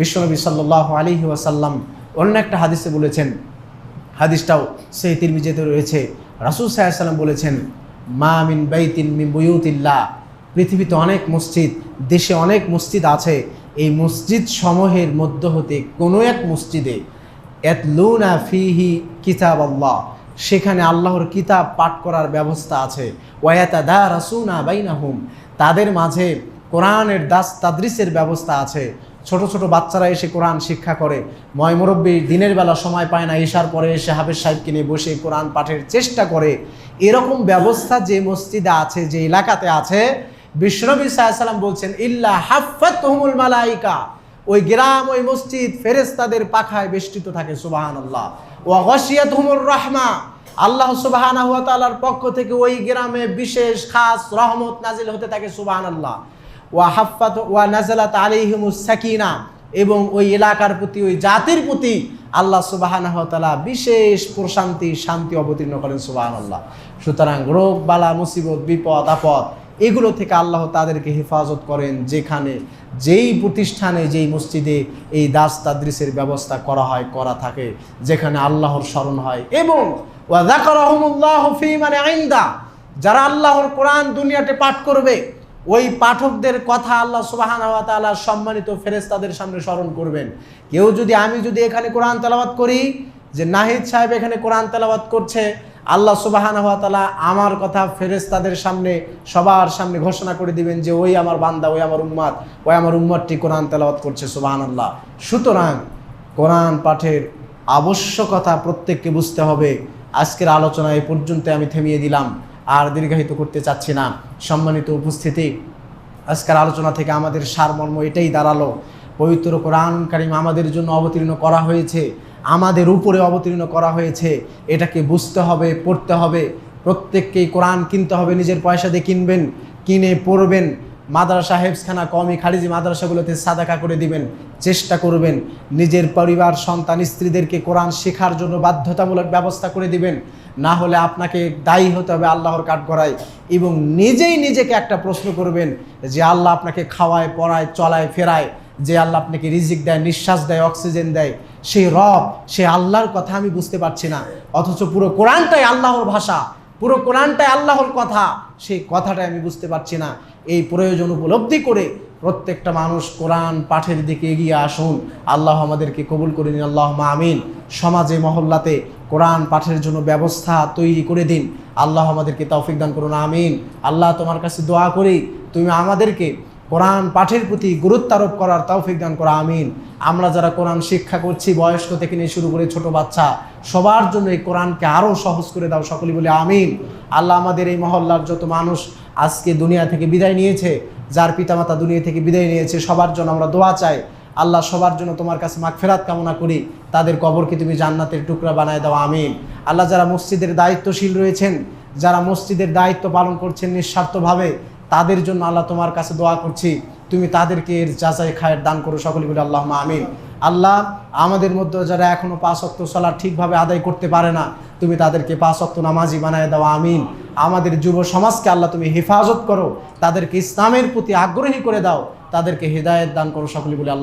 বিশ্বনবী সাল্লাহ আলহি ওয়াসাল্লাম অন্য একটা হাদিসে বলেছেন, হাদিসটাও সেই তিরমিজেতে রয়েছে। রাসুল সাল্লাম বলেছেন, মা মিন বাইতিন মিন বুয়ুতিল্লাহ। পৃথিবীতে অনেক মসজিদ, দেশে অনেক মসজিদ আছে। এই মসজিদ সমূহের মধ্য হতে কোনো এক মসজিদে এতলুনা ফিহি কিতাব আল্লাহ সেখানে আল্লাহর কিতাব পাঠ করার ব্যবস্থা আছে। ওয়াতা দা রাসুনা বাইনাহুম, তাদের মাঝে কোরআনের দাস তাদরিসের ব্যবস্থা আছে। ছোট ছোট বাচ্চারা এসে কোরআন শিক্ষা করে। ময়মুরব্বী দিনের বেলা সময় পায় না এসার পরে এসে হাফেজ সাহেবকে নিয়ে বসে কোরআন পাঠের চেষ্টা করে। এরকম ব্যবস্থা যে মসজিদে আছে, যে এলাকাতে আছে, বিশ্বনবী সাল্লাম বলছেন, ইল্লা হাফাত তহমুল মালাইকা। ওই গ্রাম, ওই মসজিদ ফেরেস্তাদের পাখায় বেষ্টিত থাকে সুবাহান আল্লাহ ও গসিয়া তুমুর রহমা আল্লাহ সুবাহান পক্ষ থেকে ওই গ্রামে বিশেষ খাস রহমত নাজিল হতে থাকে সুবাহান আল্লাহ ওয়া হাফাত, ওয়া নাজালাত আলিহিমুস সাকিনা। এবং ওই এলাকার প্রতি, ওই জাতির প্রতি আল্লাহ সুবাহান তালা বিশেষ প্রশান্তি, শান্তি অবতীর্ণ করেন সুবাহান আল্লাহ সুতরাং রোগ, বালা, মুসিবত, বিপদ, আপদ, এগুলো থেকে আল্লাহ তাদেরকে হেফাজত করেন যেখানে যেই প্রতিষ্ঠানে, যেই মসজিদে এই দাস তাদৃশের ব্যবস্থা করা হয়, করা থাকে, যেখানে আল্লাহর স্মরণ হয়। এবং মানে আইন্দা যারা আল্লাহর কোরআন দুনিয়াতে পাঠ করবে ওই পাঠকদের কথা আল্লাহ সুবাহান তাআলা সম্মানিত ফেরেস্তাদের সামনে স্মরণ করবেন। কেউ যদি আমি যদি এখানে কোরআন তেলাওয়াত করি, যে নাহিদ সাহেব এখানে কোরআন তেলাওয়াত করছে, আল্লাহ সুবাহান তালা আমার কথা ফেরেস্তাদের সামনে, সবার সামনে ঘোষণা করে দিবেন যে ওই আমার বান্দা, ওই আমার উম্মাদ, ওই আমার উম্মাদটি কোরআন তেলাওয়াত করছে সুবাহান আল্লাহ সুতরাং কোরআন পাঠের আবশ্যকতা প্রত্যেককে বুঝতে হবে। আজকের আলোচনা এই পর্যন্ত আমি থেমিয়ে দিলাম। আর দীর্ঘায়িত করতে চাচ্ছি না। সম্মানিত উপস্থিতি, আজকের আলোচনা থেকে আমাদের সারমর্ম এটাই দাঁড়াল। পবিত্র কোরআন কারিম আমাদের জন্য অবতীর্ণ করা হয়েছে, আমাদের উপরে অবতীর্ণ করা হয়েছে। এটাকে বুঝতে হবে, পড়তে হবে। প্রত্যেককেই কোরআন কিনতে হবে, নিজের পয়সা দিয়ে কিনবেন, কিনে পড়বেন। মাদ্রাসা হেফসখানা কমই খারিজি মাদ্রাসাগুলোতে সাদাকা করে দিবেন, চেষ্টা করবেন, নিজের পরিবার, সন্তান, স্ত্রীদেরকে কোরআন শেখার জন্য বাধ্যতামূলক ব্যবস্থা করে দিবেন, না হলে আপনাকে দায়ী হতে হবে আল্লাহর কাঠ করায় এবং নিজেই নিজেকে একটা প্রশ্ন করবেন যে আল্লাহ আপনাকে খাওয়ায়, পড়ায়, চলায়, ফেরায়, যে আল্লাহ আপনাকে রিজিক দেয়, নিঃশ্বাস দেয়, অক্সিজেন দেয়, সেই রব, সে আল্লাহর কথা আমি বুঝতে পারছি না, অথচ পুরো কোরআনটাই আল্লাহর ভাষা, পুরো কোরআনটাই আল্লাহর কথা, সেই কথাটাই আমি বুঝতে পারছি না। এই প্রয়োজন উপলব্ধি করে প্রত্যেকটা মানুষ কোরআন পাঠের দিকে এগিয়ে আসুন। আল্লাহ আমাদেরকে কবুল করে নিন আল্লাহ আমিন। সমাজে, মহল্লাতে কোরআন পাঠের জন্য ব্যবস্থা তৈরি করে দিন। আল্লাহ আমাদেরকে তৌফিক দান করুন, আমিন। আল্লাহ তোমার কাছে দোয়া করি, তুমি আমাদেরকে কোরআন পাঠের প্রতি গুরুত্ব আরোপ করার তৌফিক দান করা, আমিন। আমরা যারা কোরআন শিক্ষা করছি, বয়স্ক থেকে নিয়ে শুরু করে ছোট বাচ্চা, সবার জন্য এই কোরআনকে আরও সহজ করে দাও সকলে বলে আমিন। আল্লাহ আমাদের এই মহল্লার যত মানুষ আজকে দুনিয়া থেকে বিদায় নিয়েছে, যার পিতামাতা দুনিয়া থেকে বিদায় নিয়েছে, সবার জন্য আমরা দোয়া চাই। আল্লাহ সবার জন্য তোমার কাছে মাগফেরাত কামনা করি। তাদের কবরকে তুমি জান্নাতের টুকরা বানায় দাও, আমিন। আল্লাহ যারা মসজিদের দায়িত্বশীল রয়েছেন, যারা মসজিদের দায়িত্ব পালন করছেন নিঃস্বার্থভাবে তাদের জন্য আল্লাহ তোমার কাছে দোয়া করছি। তুমি তাদেরকে এর যাচাই খায়ের দান করো সকলে বলে আল্লাহ আমিন। আল্লাহ আমাদের মধ্যে যারা এখনও পাঁচ অক্ত সলা ঠিকভাবে আদায় করতে পারে না, তুমি তাদেরকে পাঁচ অক্ত নামাজি বানায় দাও, আমিন। আমাদের যুব সমাজকে আল্লাহ তুমি হেফাজত করো, তাদেরকে ইসলামের প্রতি আগ্রহী করে দাও, তাদেরকে হৃদায়ত দান করো সকলে বলে আল্লাহ।